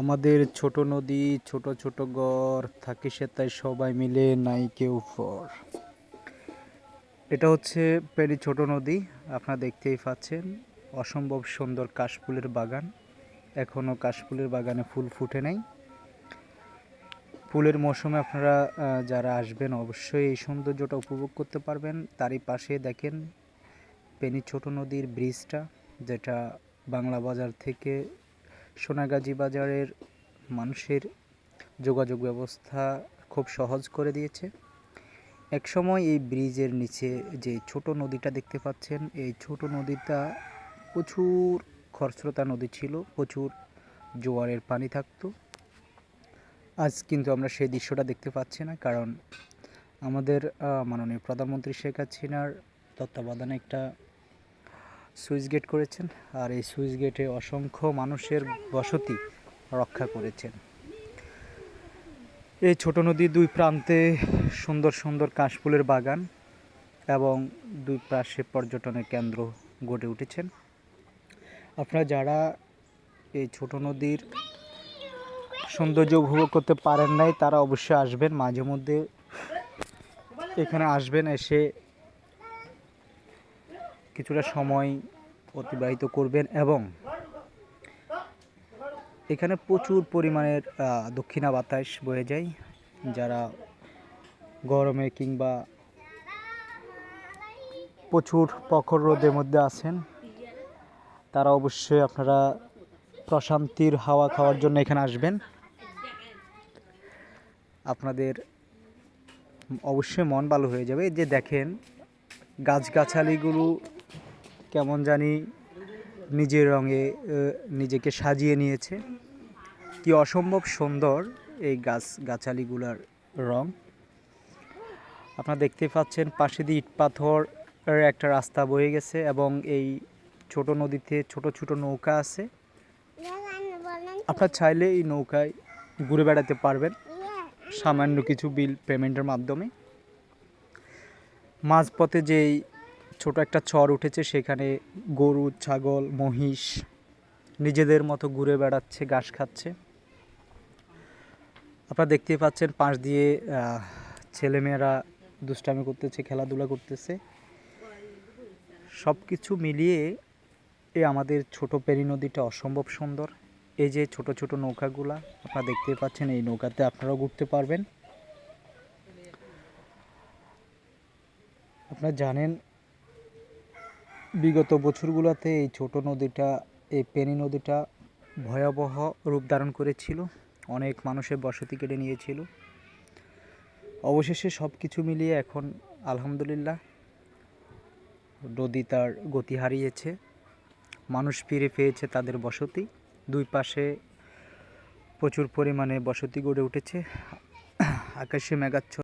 আমাদের ছোট নদী, ছোট ছোট গড়, থাকে সে তাই সবাই মিলে নাই কেউ ফর এটা হচ্ছে পেরি ছোট নদী, আপনারা দেখতেই পাচ্ছেন। অসম্ভব সুন্দর কাশফুলের বাগান। এখনও কাশফুলের বাগানে ফুল ফুটে নাই। ফুলের মৌসুমে আপনারা যারা আসবেন অবশ্যই এই সৌন্দর্যটা উপভোগ করতে পারবেন। তারই পাশে দেখেন পেনি ছোট নদীর ব্রিজটা, যেটা বাংলা বাজার থেকে সোনাগাজী বাজারের মানুষের যোগাযোগ ব্যবস্থা খুব সহজ করে দিয়েছে। একসময় এই ব্রিজের নিচে যে ছোট নদীটা দেখতে পাচ্ছেন, এই ছোট নদীটা প্রচুর খরস্রোতা নদী ছিল, প্রচুর জোয়ারের পানি থাকতো। আজ কিন্তু আমরা সেই দৃশ্যটা দেখতে পাচ্ছি না, কারণ আমাদের মাননীয় প্রধানমন্ত্রী শেখ হাসিনার তত্ত্বাবধানে একটা সুইচ গেট করেছেন আর এই সুইচ গেটে অসংখ্য মানুষের বসতি রক্ষা করেছেন। এই ছোট নদীর দুই প্রান্তে সুন্দর সুন্দর কাশফুলের বাগান এবং দুই পাশে পর্যটনের কেন্দ্র গড়ে উঠেছেন। আপনারা যারা এই ছোট নদীর সৌন্দর্য উপভোগ করতে পারেন নাই, তারা অবশ্যই আসবেন, মাঝে মধ্যে এখানে আসবেন, এসে কিছুটা সময় অতিবাহিত করবেন এবং এখানে প্রচুর পরিমাণের দক্ষিণা বাতাস বয়ে যায়। যারা গরমে কিংবা প্রচুর প্রখর রোদের মধ্যে আছেন, তারা অবশ্যই আপনারা প্রশান্তির হাওয়া খাওয়ার জন্য এখানে আসবেন। আপনাদের অবশ্যই মন ভালো হয়ে যাবে যে দেখেন গাছগাছালিগুলো কেমন জানি নিজের রঙে নিজেকে সাজিয়ে নিয়েছে। কি অসম্ভব সুন্দর এই গাছ, গাছালিগুলার রং। আপনারা দেখতে পাচ্ছেন পাশে দিয়ে ইট পাথর একটা রাস্তা বয়ে গেছে এবং এই ছোট নদীতে ছোট ছোট নৌকা আছে। আপনার চাইলে এই নৌকায় ঘুরে বেড়াতে পারবেন। সামান্য কিছু বিল পেমেন্টের মাধ্যমে। মাঝপথে যেই ছোট একটা চর উঠেছে, সেখানে গরু, ছাগল, মহিষ নিজেদের মতো ঘুরে বেড়াচ্ছে, ঘাস খাচ্ছে। আপনারা দেখতেই পাচ্ছেন পাশ দিয়ে ছেলেমেয়েরা দুষ্টামি করতেছে, খেলাধুলা করতেছে। সব কিছু মিলিয়ে এ আমাদের ছোট পেরি নদীটা অসম্ভব সুন্দর। এই যে ছোট ছোট নৌকাগুলা, আপনারা দেখতেই পাচ্ছেন এই নৌকাতে আপনারাও ঘুরতে পারবেন। আপনারা জানেন বিগত বছরগুলোতে এই ছোট নদীটা, এই পেনি নদীটা ভয়াবহ রূপ ধারণ করেছিল। অনেক মানুষের বসতি কেড়ে নিয়েছিল। অবশেষে সব কিছু মিলিয়ে এখন আলহামদুলিল্লাহ নদী তার গতি হারিয়েছে। মানুষ ফিরে পেয়েছে তাদের বসতি। দুই পাশে প্রচুর পরিমাণে বসতি গড়ে উঠেছে। আকাশে মেঘাচ্ছ